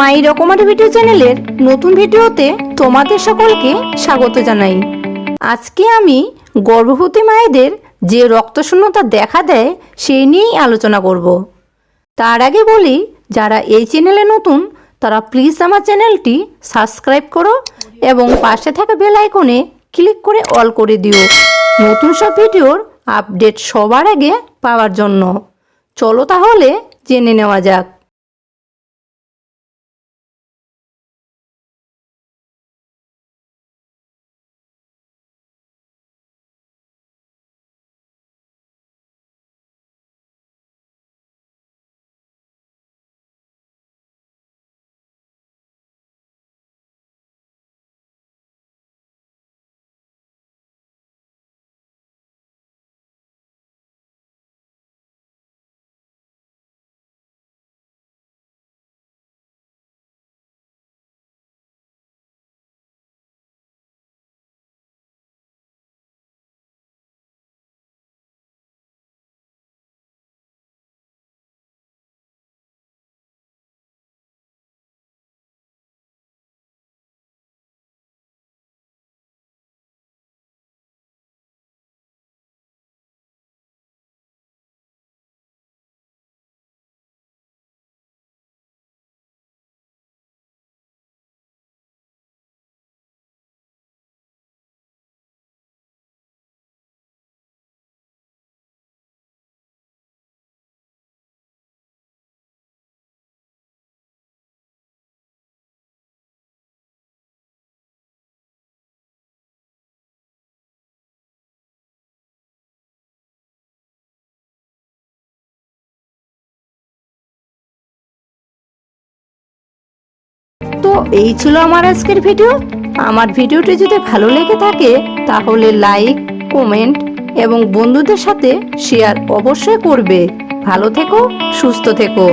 মাই রকমারি ভিডিও চ্যানেলের নতুন ভিডিওতে তোমাদের সকলকে স্বাগত জানাই। আজকে আমি গর্ভবতী মায়েদের যে রক্তশূন্যতা দেখা দেয় সেই নিয়েই আলোচনা করব। তার আগে বলি, যারা এই চ্যানেলে নতুন, তারা প্লিজ আমার চ্যানেলটি সাবস্ক্রাইব করো এবং পাশে থাকা বেল আইকনে ক্লিক করে অল করে দিও। নতুন সব ভিডিওর আপডেট সবার আগে পাওয়ার জন্য। চলো তাহলে জেনে নেওয়া যাক। এই ছিল আমার আজকের ভিডিও। আমার ভিডিওটি যদি ভালো লেগে থাকে, তাহলে লাইক, কমেন্ট এবং বন্ধুদের সাথে শেয়ার অবশ্যই করবে। ভালো থেকো, সুস্থ থেকো।